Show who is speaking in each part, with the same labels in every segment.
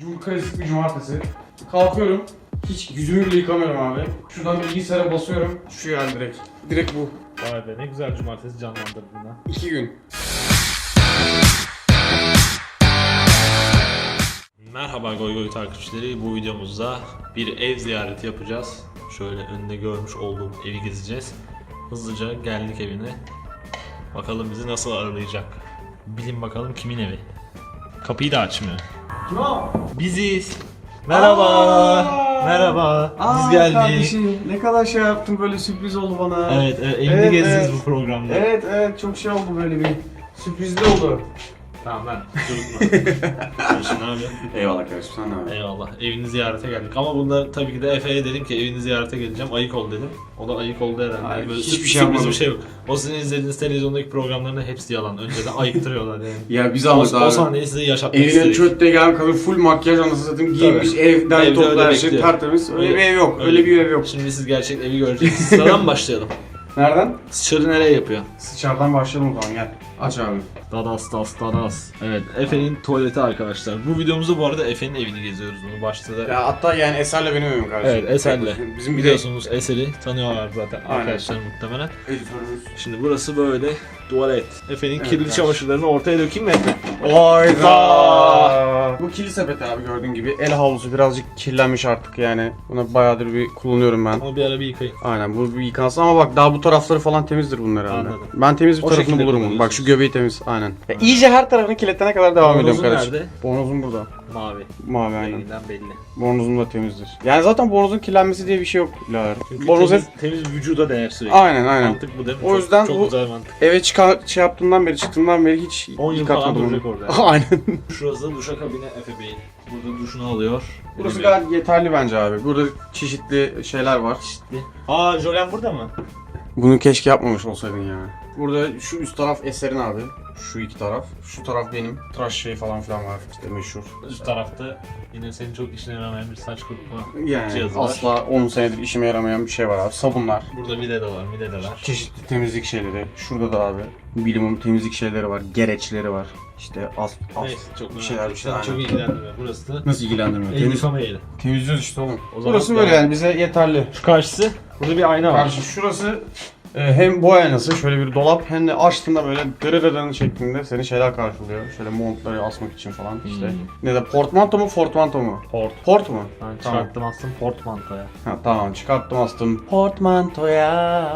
Speaker 1: Cum klasik bir cumartesi. Kalkıyorum. Hiç yüzümü bile yıkamıyorum abi. Şuradan bilgisayara basıyorum. Şu yani direkt. Direkt bu.
Speaker 2: Vay be ne güzel cumartesi canlandırdın ha.
Speaker 1: İki gün.
Speaker 2: Merhaba Goy Goy takipçileri. Bu videomuzda bir ev ziyareti yapacağız. Şöyle önünde görmüş olduğum evi gezeceğiz. Hızlıca geldik evine. Bakalım bizi nasıl ağırlayacak. Bilin bakalım kimin evi. Kapıyı da açmıyor. Biziz. Merhaba.
Speaker 1: Aa!
Speaker 2: Merhaba.
Speaker 1: Aa,
Speaker 2: Biz geldik.
Speaker 1: kardeşim, ne kadar şey yaptın böyle sürpriz oldu bana.
Speaker 2: Evet, e, evini
Speaker 1: Evet,
Speaker 2: gezeceğiz
Speaker 1: evet.
Speaker 2: bu programda.
Speaker 1: Evet evet çok şey oldu böyle bir sürprizli oldu.
Speaker 2: Tamam lan. Şimdi abi.
Speaker 1: Eyvallah kardeşim sen ne yapıyorsun?
Speaker 2: Eyvallah. Evini ziyarete geldik. Ama bunda tabii ki de Efe'ye dedim ki evini ziyarete geleceğim. Ayık ol dedim. O da ayık oldu herhalde.
Speaker 1: Hayır,
Speaker 2: Böyle
Speaker 1: hiçbir
Speaker 2: sürpriz
Speaker 1: şey
Speaker 2: bir
Speaker 1: yapmadım.
Speaker 2: şey yok. O sizin izlediğiniz televizyondaki programların hepsi yalan. Önceden ayıktırıyorlar yani.
Speaker 1: Ya biz
Speaker 2: o,
Speaker 1: aldık
Speaker 2: o
Speaker 1: abi.
Speaker 2: sahneyi size yaşatmak
Speaker 1: Evine
Speaker 2: istedik.
Speaker 1: çötte gelen kadın full makyaj anasını satayım giymiş evden
Speaker 2: Evde öyle
Speaker 1: her şey
Speaker 2: bekliyor.
Speaker 1: tertemiz. Öyle
Speaker 2: Öyle-
Speaker 1: bir ev yok. Öyle,
Speaker 2: öyle.
Speaker 1: bir ev yok.
Speaker 2: Şimdi siz gerçek evi göreceksiniz. Sıradan başlayalım.
Speaker 1: Nereden?
Speaker 2: Sıçarı nereye yapıyor?
Speaker 1: Sıçardan başlayalım o zaman gel. Aç abi.
Speaker 2: Dadas das dadas. Evet Efe'nin tuvaleti arkadaşlar. Bu videomuzda bu arada Efe'nin evini geziyoruz bunu başta da.
Speaker 1: Ya hatta yani Eser'le benim evim kardeşim.
Speaker 2: Evet Eser'le.
Speaker 1: Bizim bir de
Speaker 2: Biliyorsunuz Eser'i tanıyorlar zaten
Speaker 1: Aynen.
Speaker 2: arkadaşlar muhtemelen.
Speaker 1: editörümüz.
Speaker 2: Şimdi burası böyle tuvalet. Efe'nin
Speaker 1: Evet,
Speaker 2: kirli
Speaker 1: kardeşim.
Speaker 2: çamaşırlarını ortaya dökeyim mi Efe?
Speaker 1: Hayda. Bu kili sepeti abi gördüğün gibi el havlusu birazcık kirlenmiş artık yani. Buna bayağıdır bir kullanıyorum ben.
Speaker 2: Onu bir ara bir yıkayın.
Speaker 1: Aynen bu bir yıkansın ama bak daha bu tarafları falan temizdir bunlar herhalde.
Speaker 2: Anladım.
Speaker 1: Ben temiz bir
Speaker 2: O
Speaker 1: tarafını
Speaker 2: şekilde
Speaker 1: bulurum. Bak şu göbeği temiz aynen. Ya iyice her tarafını kirletene kadar devam ediyorum
Speaker 2: Bornozun
Speaker 1: kardeşim.
Speaker 2: nerede?
Speaker 1: Bornozum burada.
Speaker 2: Mavi.
Speaker 1: Mavi aynen.
Speaker 2: Renginden belli.
Speaker 1: Bornozum da temizdir. Yani zaten bornozun kirlenmesi diye bir şey yok.
Speaker 2: Çünkü
Speaker 1: Bornoz hep...
Speaker 2: temiz, temiz vücuda değer sürekli.
Speaker 1: Aynen aynen.
Speaker 2: Mantık bu değil mi?
Speaker 1: O
Speaker 2: Çok-
Speaker 1: yüzden
Speaker 2: çok
Speaker 1: bu-
Speaker 2: güzel mantık.
Speaker 1: Eve çıkan şey yaptığımdan beri çıktığımdan beri hiç
Speaker 2: 10 yıl falan
Speaker 1: yıkatmadım
Speaker 2: duracak
Speaker 1: onu.
Speaker 2: orada.
Speaker 1: aynen.
Speaker 2: Şurası duşakabini Efe Bey'in. Burada duşunu alıyor.
Speaker 1: Burası gayet yeterli bence abi. Burada çeşitli şeyler var.
Speaker 2: Aa Jolen burada mı?
Speaker 1: Bunu keşke yapmamış olsaydın ya. Burada şu üst taraf Eser'in abi. Şu iki taraf. Şu taraf benim. Tıraş şey falan filan var. İşte meşhur.
Speaker 2: Üst tarafta yine senin çok işine yaramayan bir saç kurutma.
Speaker 1: Yani
Speaker 2: Cihazı var.
Speaker 1: asla 10 senedir işime yaramayan bir şey var abi. Sabunlar.
Speaker 2: Burada mide de var, mide de var.
Speaker 1: Çeşitli temizlik şeyleri. Şurada da abi. Bilimum temizlik şeyleri var. Gereçleri var. İşte as, as
Speaker 2: Neyse çok
Speaker 1: bir şeyler bir şeyler.
Speaker 2: Çok ilgilendirmiyor. Burası da
Speaker 1: Nasıl ilgilendirmiyor?
Speaker 2: el
Speaker 1: Temiz,
Speaker 2: yıkama yeri.
Speaker 1: temizliyoruz işte oğlum.
Speaker 2: O zaman
Speaker 1: Burası böyle yani bize yeterli.
Speaker 2: Şu karşısı, burada bir ayna var.
Speaker 1: Karşı şurası hem boy aynası şöyle bir dolap hem de açtığında böyle dırırırın şeklinde seni şeyler karşılıyor. Şöyle montları asmak için falan işte.
Speaker 2: Hmm.
Speaker 1: Ne de portmanto mu portmanto mu?
Speaker 2: Port.
Speaker 1: Port mu?
Speaker 2: Ben
Speaker 1: Tamam.
Speaker 2: çıkarttım aslında portmantoya.
Speaker 1: Ha, tamam çıkarttım astım. Portmantoya.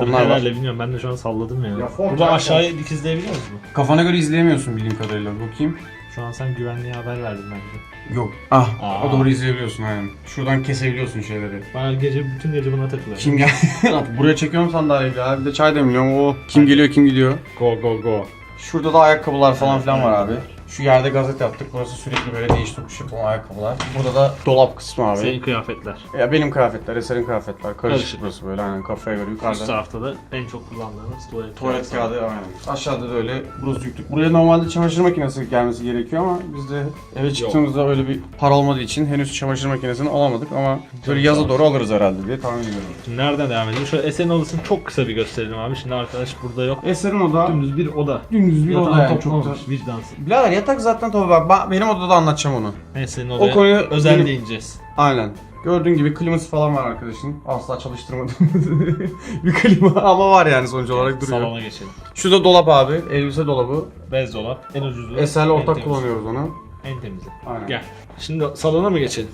Speaker 2: Onlar
Speaker 1: var.
Speaker 2: bilmiyorum ben de şu an salladım ya.
Speaker 1: Ya
Speaker 2: burada
Speaker 1: ya,
Speaker 2: aşağıya dikizleyebiliyor musun?
Speaker 1: Kafana göre izleyemiyorsun bildiğim kadarıyla. Bakayım.
Speaker 2: Şu an sen güvenliğe haber verdin bence.
Speaker 1: Yok. Ah.
Speaker 2: Aa.
Speaker 1: O doğru izleyebiliyorsun aynen. Şuradan kesebiliyorsun şeyleri.
Speaker 2: Bana gece bütün gece buna takılıyor.
Speaker 1: Kim gel? Buraya çekiyorum sandalyeyi ya. Bir de çay demliyorum. O kim geliyor kim gidiyor.
Speaker 2: Go go go.
Speaker 1: Şurada da ayakkabılar falan filan var abi. Şu yerde gazet yaptık. Burası sürekli böyle değiş tokuş yapılan ayakkabılar. Burada da dolap kısmı abi.
Speaker 2: Senin kıyafetler.
Speaker 1: Ya benim kıyafetler, Eser'in kıyafetler. Karışık,
Speaker 2: Karışık.
Speaker 1: burası böyle aynen kafaya göre
Speaker 2: Üst
Speaker 1: yukarıda.
Speaker 2: tarafta da en çok kullandığımız tuvalet,
Speaker 1: Tuvalet kağıdı aynen. Aşağıda da öyle burası yüklük. Buraya normalde çamaşır makinesi gelmesi gerekiyor ama biz de eve çıktığımızda öyle bir para olmadığı için henüz çamaşır makinesini alamadık ama böyle yaza
Speaker 2: ol.
Speaker 1: doğru alırız herhalde diye tahmin ediyorum.
Speaker 2: Şimdi nereden devam edelim? Şöyle Esen'in odasını çok kısa bir gösterelim abi. Şimdi arkadaş burada yok.
Speaker 1: Eser'in oda
Speaker 2: Dümdüz bir oda.
Speaker 1: dümdüz bir oda
Speaker 2: Yatağın
Speaker 1: yani çok da.
Speaker 2: toplamamış, vicdansız.
Speaker 1: Birader yatak zaten tabii bak ben- benim odada anlatacağım onu.
Speaker 2: Neyse senin
Speaker 1: O
Speaker 2: odaya
Speaker 1: konuyu
Speaker 2: özel
Speaker 1: benim-
Speaker 2: değineceğiz.
Speaker 1: Aynen. Gördüğün gibi kliması falan var arkadaşın. Asla çalıştırmadım. bir klima ama var yani sonuç olarak duruyor.
Speaker 2: Salona geçelim.
Speaker 1: Şurada dolap abi. Elbise dolabı.
Speaker 2: Bez dolap. En ucuzu.
Speaker 1: Eser'le
Speaker 2: en
Speaker 1: ortak
Speaker 2: temizi.
Speaker 1: kullanıyoruz onu.
Speaker 2: En temizi.
Speaker 1: Aynen.
Speaker 2: Gel. Şimdi salona mı geçelim?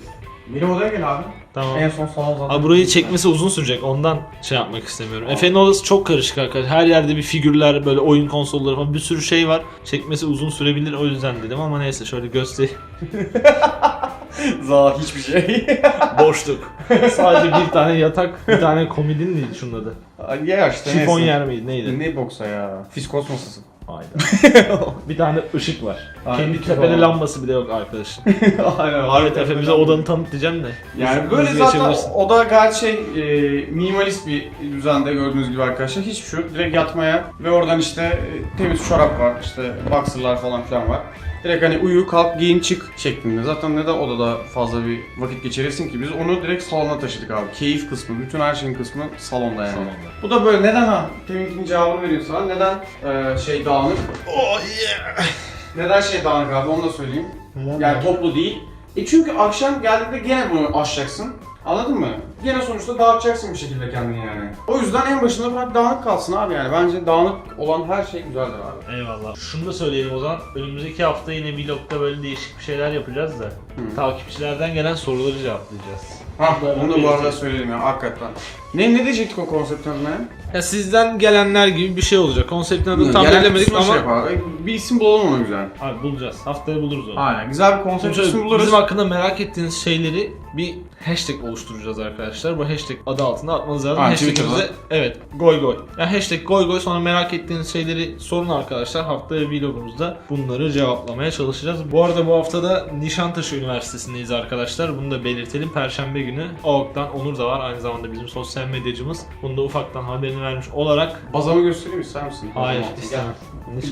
Speaker 1: Benim odaya gel abi.
Speaker 2: Tamam.
Speaker 1: En son salon zaten.
Speaker 2: Abi burayı çekmesi uzun sürecek. Ondan şey yapmak istemiyorum. Efe'nin odası çok karışık arkadaşlar. Her yerde bir figürler, böyle oyun konsolları falan bir sürü şey var. Çekmesi uzun sürebilir o yüzden dedim ama neyse şöyle göster.
Speaker 1: Za hiçbir şey.
Speaker 2: Boşluk. Sadece bir tane yatak, bir tane komodin miydi şunun adı?
Speaker 1: ya işte
Speaker 2: Şifon
Speaker 1: neyse.
Speaker 2: yer miydi neydi?
Speaker 1: Ne boksa ya. Fiskos masası.
Speaker 2: Hayda. bir tane ışık var.
Speaker 1: Aynen,
Speaker 2: Kendi tepede
Speaker 1: falan.
Speaker 2: lambası bile yok arkadaşın.
Speaker 1: Aynen.
Speaker 2: Ahmet Efe bize odanı tanıt diyeceğim de.
Speaker 1: Yani böyle zaten oda gayet şey e, minimalist bir düzende gördüğünüz gibi arkadaşlar. Hiçbir şey yok. Direkt yatmaya ve oradan işte e, temiz çorap var. işte boxer'lar falan filan var. Direkt hani uyu, kalk, giyin, çık şeklinde. Zaten neden odada fazla bir vakit geçiresin ki? Biz onu direkt salona taşıdık abi. Keyif kısmı, bütün her şeyin kısmı salonda yani.
Speaker 2: Salonda.
Speaker 1: Bu da böyle neden ha? Teminkinin cevabını veriyor sana. Neden e, şey dağınık?
Speaker 2: Oh yeah.
Speaker 1: Neden şey dağınık abi onu da söyleyeyim. Yani toplu değil. E çünkü akşam geldiğinde gene bunu aşacaksın. Anladın mı? Gene sonuçta dağıtacaksın bir şekilde kendini yani. O yüzden en başında bırak dağınık kalsın abi yani. Bence dağınık olan her şey güzeldir abi.
Speaker 2: Eyvallah. Şunu da söyleyelim o zaman. Önümüzdeki hafta yine vlogda böyle değişik bir şeyler yapacağız da. Takipçilerden gelen soruları cevaplayacağız.
Speaker 1: Hah
Speaker 2: Bunları
Speaker 1: onu da bu arada söyleyelim ya hakikaten. Ne ne diyecektik o konseptin adına ya?
Speaker 2: Ya sizden gelenler gibi bir şey olacak. Konseptin adını tam
Speaker 1: Gelen
Speaker 2: belirlemedik
Speaker 1: kısmına
Speaker 2: ama
Speaker 1: şey. Bir isim bulalım ona güzel.
Speaker 2: Abi bulacağız. Haftaya buluruz onu.
Speaker 1: Aynen güzel bir konsept
Speaker 2: Çünkü
Speaker 1: ismi buluruz.
Speaker 2: bizim hakkında merak ettiğiniz şeyleri bir hashtag oluşturacağız arkadaşlar. Bu hashtag adı altında atmanız lazım.
Speaker 1: Ha,
Speaker 2: Hashtag'imize evet goy goy. Yani hashtag goy goy sonra merak ettiğiniz şeyleri sorun arkadaşlar. Haftaya vlogumuzda bunları cevaplamaya çalışacağız. Bu arada bu haftada Nişantaşı Üniversitesi'ndeyiz arkadaşlar. Bunu da belirtelim. Perşembe günü OAK'tan Onur da var. Aynı zamanda bizim sosyal medyacımız. Bunu da ufaktan haberini vermiş olarak
Speaker 1: Bazamı göstereyim ister misin?
Speaker 2: Hayır
Speaker 1: Bazamı.
Speaker 2: istemem.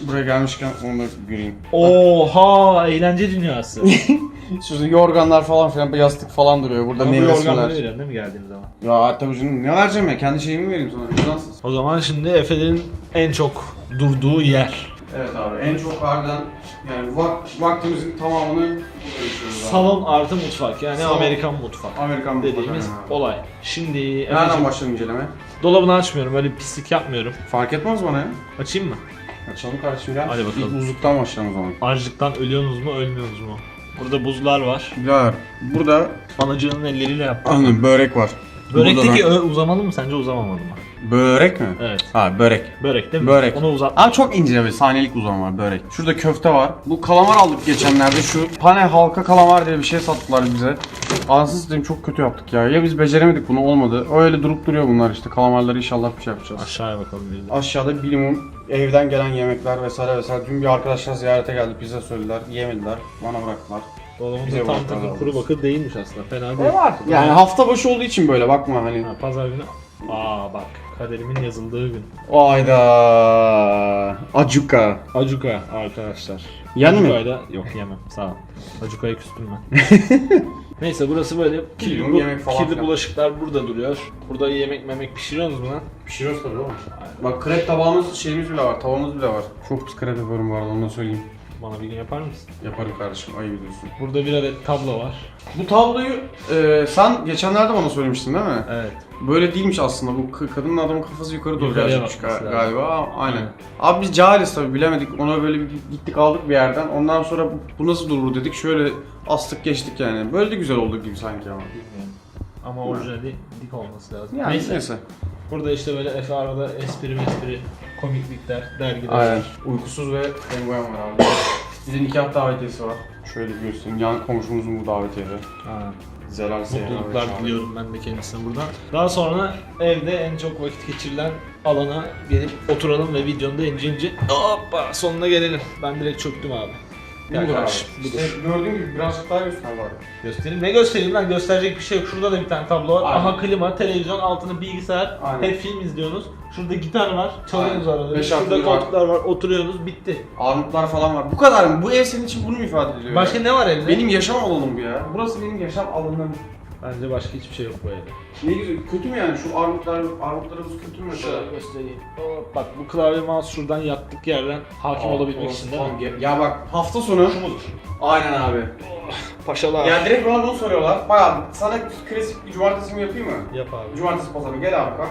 Speaker 1: Buraya gelmişken onu da göreyim.
Speaker 2: Oha eğlence dünyası.
Speaker 1: Şurada yorganlar falan filan bir yastık falan duruyor. Burada
Speaker 2: Ama bu
Speaker 1: meyve
Speaker 2: organları
Speaker 1: sular.
Speaker 2: veriyorsun değil mi geldiğimiz zaman?
Speaker 1: Ya tabii canım ne vereceğim ya? Kendi şeyimi vereyim sana. Vicdansız.
Speaker 2: O zaman şimdi Efe'lerin en çok durduğu yer.
Speaker 1: Evet abi en çok harbiden yani vak- vaktimizin tamamını burada abi.
Speaker 2: Salon artı mutfak yani
Speaker 1: Salon.
Speaker 2: Amerikan mutfak
Speaker 1: Amerikan
Speaker 2: dediğimiz
Speaker 1: yani abi.
Speaker 2: olay. Şimdi
Speaker 1: Nereden
Speaker 2: Efe'cim
Speaker 1: başlayalım inceleme?
Speaker 2: dolabını açmıyorum öyle pislik yapmıyorum.
Speaker 1: Fark etmez bana ya.
Speaker 2: Açayım mı?
Speaker 1: Açalım kardeşim gel.
Speaker 2: Hadi bakalım.
Speaker 1: İlk buzluktan başlayalım o zaman.
Speaker 2: Açlıktan ölüyorsunuz mu ölmüyorsunuz mu? Burada buzlar var.
Speaker 1: Birader burada
Speaker 2: Anacığının elleriyle yaptı.
Speaker 1: anladım börek var.
Speaker 2: Börekteki
Speaker 1: Burada
Speaker 2: ö- uzamalı mı sence uzamamalı mı?
Speaker 1: Börek mi?
Speaker 2: Evet.
Speaker 1: Ha börek.
Speaker 2: Börek değil mi?
Speaker 1: Börek.
Speaker 2: Onu uzat.
Speaker 1: Abi çok ince bir saniyelik uzam var börek. Şurada köfte var. Bu kalamar aldık geçenlerde. Şu pane halka kalamar diye bir şey sattılar bize. Anasını satayım çok kötü yaptık ya. Ya biz beceremedik bunu olmadı. Öyle durup duruyor bunlar işte. Kalamarları inşallah bir şey yapacağız.
Speaker 2: Aşağıya bakalım de.
Speaker 1: Aşağıda minimum evden gelen yemekler vesaire vesaire. Dün bir arkadaşlar ziyarete geldi. Pizza söylediler. Yemediler. Bana bıraktılar.
Speaker 2: Dolabımız
Speaker 1: Bize
Speaker 2: da tam takır kuru bakır değilmiş aslında. Fena değil.
Speaker 1: Yani hafta başı olduğu için böyle bakma hani.
Speaker 2: Ha, pazar günü. Aa bak kaderimin yazıldığı gün.
Speaker 1: Ayda Acuka.
Speaker 2: Acuka arkadaşlar.
Speaker 1: Yen mi?
Speaker 2: Acuka'yla yok yemem sağ ol. Acuka'ya küstüm ben. Neyse burası böyle kirli, bu-
Speaker 1: yemek falan
Speaker 2: kirli
Speaker 1: filan.
Speaker 2: bulaşıklar burada duruyor. Burada yemek memek pişiriyorsunuz mu lan?
Speaker 1: Pişiriyoruz tabii oğlum. Bak krep tabağımız şeyimiz bile var. Tavamız bile var. Çok pis krep yapıyorum bu arada onu da söyleyeyim.
Speaker 2: Bana bir gün yapar mısın?
Speaker 1: Yaparım kardeşim ayıp ediyorsun.
Speaker 2: Burada bir adet tablo var.
Speaker 1: Bu tabloyu e, sen geçenlerde bana söylemiştin değil mi?
Speaker 2: Evet.
Speaker 1: Böyle değilmiş aslında. Bu k- kadının adamın kafası yukarı doğru
Speaker 2: Yukarıya bakması
Speaker 1: ga-
Speaker 2: lazım.
Speaker 1: galiba. Aynen.
Speaker 2: Aynen.
Speaker 1: Abi biz cahiliz tabii bilemedik. Ona böyle bir gittik aldık bir yerden. Ondan sonra bu, bu nasıl durur dedik. Şöyle astık geçtik yani. Böyle de güzel oldu gibi sanki ama.
Speaker 2: Bilmiyorum. Ama orijinali dik olması lazım.
Speaker 1: Yani
Speaker 2: Neyse.
Speaker 1: neyse.
Speaker 2: Burada işte böyle Efe arada espri mespri, komiklikler, dergiler.
Speaker 1: Aynen. Uykusuz ve penguen var abi. De nikah davetiyesi var. Şöyle göstereyim. Yan komşumuzun bu davetiyesi.
Speaker 2: Ha.
Speaker 1: Zelal
Speaker 2: Mutluluklar diliyorum ben de kendisine buradan. Daha sonra evde en çok vakit geçirilen alana gelip oturalım ve videonun da ince ince hoppa sonuna gelelim. Ben direkt çöktüm abi.
Speaker 1: Budur abi.
Speaker 2: budur.
Speaker 1: İşte gördüğün gibi birazcık daha göster bari.
Speaker 2: Göstereyim. Ne göstereyim lan? Gösterecek bir şey yok. Şurada da bir tane tablo var.
Speaker 1: Aynen.
Speaker 2: Aha klima, televizyon, altına bilgisayar.
Speaker 1: Aynen.
Speaker 2: Hep film izliyorsunuz. Şurada gitar var. Çalıyorsunuz
Speaker 1: Aynen.
Speaker 2: arada.
Speaker 1: Beş
Speaker 2: Şurada
Speaker 1: altı var.
Speaker 2: koltuklar var. Oturuyorsunuz. Bitti.
Speaker 1: Armutlar falan var. Bu kadar mı? Bu ev senin için bunu mu ifade ediyor?
Speaker 2: Başka
Speaker 1: ya?
Speaker 2: ne var evde?
Speaker 1: Benim yaşam alanım bu ya. Burası benim yaşam alanım.
Speaker 2: Bence başka hiçbir şey yok bu evde.
Speaker 1: Ne güzel. Kötü mü yani? Şu armutlar, armutlarımız kötü mü mesela?
Speaker 2: Şöyle göstereyim. Hop, Bak bu klavye mouse şuradan yattık yerden hakim
Speaker 1: Aa,
Speaker 2: olabilmek için değil mi?
Speaker 1: Ya bak hafta sonu.
Speaker 2: Şu mudur?
Speaker 1: Aynen abi.
Speaker 2: Paşalar.
Speaker 1: Ya direkt bana bunu soruyorlar. Bayağı sana klasik bir cumartesi mi yapayım mı?
Speaker 2: Yap abi.
Speaker 1: Cumartesi pazarı gel abi bak.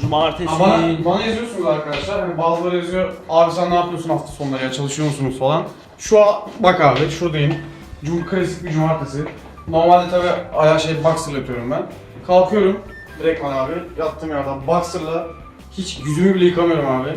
Speaker 2: Cumartesi.
Speaker 1: Bana, bana yazıyorsunuz arkadaşlar. Hani bazıları yazıyor. Abi sen ne yapıyorsun hafta sonları ya çalışıyor musunuz falan. Şu an bak abi şuradayım. Cum klasik bir cumartesi. Normalde tabi ayağı şey boxer'la yapıyorum ben. Kalkıyorum. Direkt bana abi yattığım yerden boxer'la hiç yüzümü bile yıkamıyorum abi.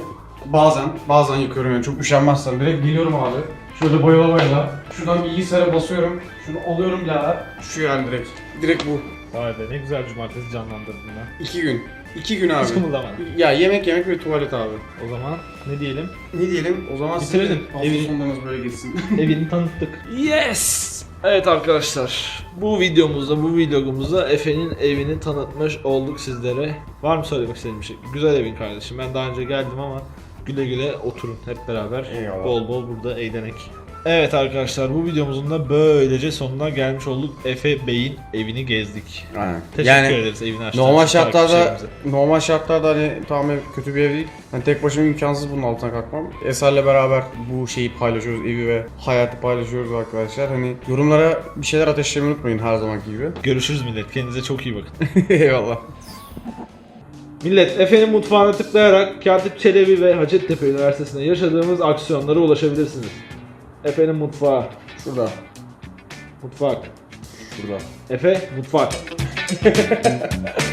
Speaker 1: Bazen, bazen yıkıyorum yani çok üşenmezsem. Direkt geliyorum abi. Şöyle bayıla bayıla. Şuradan bilgisayara basıyorum. Şunu alıyorum birader. Şu yani direkt. Direkt bu.
Speaker 2: Vay be ne güzel cumartesi canlandırdın lan.
Speaker 1: İki gün. İki gün abi.
Speaker 2: Hiç kımıldamadın.
Speaker 1: Ya yemek yemek ve tuvalet abi.
Speaker 2: O zaman ne diyelim?
Speaker 1: Ne diyelim? O zaman
Speaker 2: Bitirelim.
Speaker 1: sizin hafta
Speaker 2: Evini-
Speaker 1: sonlarınız böyle geçsin.
Speaker 2: Evini tanıttık. Yes! Evet arkadaşlar, bu videomuzda, bu vlogumuzda Efe'nin evini tanıtmış olduk sizlere. Var mı söylemek istediğin bir şey? Güzel evin kardeşim. Ben daha önce geldim ama güle güle oturun hep beraber.
Speaker 1: Eyvallah.
Speaker 2: Bol bol burada eğlenek. Evet arkadaşlar bu videomuzun da böylece sonuna gelmiş olduk. Efe Bey'in evini gezdik.
Speaker 1: Aynen.
Speaker 2: Teşekkür
Speaker 1: Yani
Speaker 2: ederiz evini açtığınız
Speaker 1: normal
Speaker 2: için
Speaker 1: şartlarda
Speaker 2: takipçilerimize.
Speaker 1: normal şartlarda hani tamamen kötü bir ev değil. Hani tek başıma imkansız bunun altına kalkmam. Eser'le beraber bu şeyi paylaşıyoruz, evi ve hayatı paylaşıyoruz arkadaşlar. Hani yorumlara bir şeyler ateşlemeyi unutmayın her zamanki gibi.
Speaker 2: Görüşürüz millet. Kendinize çok iyi bakın.
Speaker 1: Eyvallah.
Speaker 2: Millet Efe'nin mutfağına tıklayarak Katip Çelebi ve Hacettepe Üniversitesi'nde yaşadığımız aksiyonlara ulaşabilirsiniz. Efe'nin mutfağı.
Speaker 1: Şurada.
Speaker 2: Mutfak.
Speaker 1: Şurada.
Speaker 2: Efe mutfak.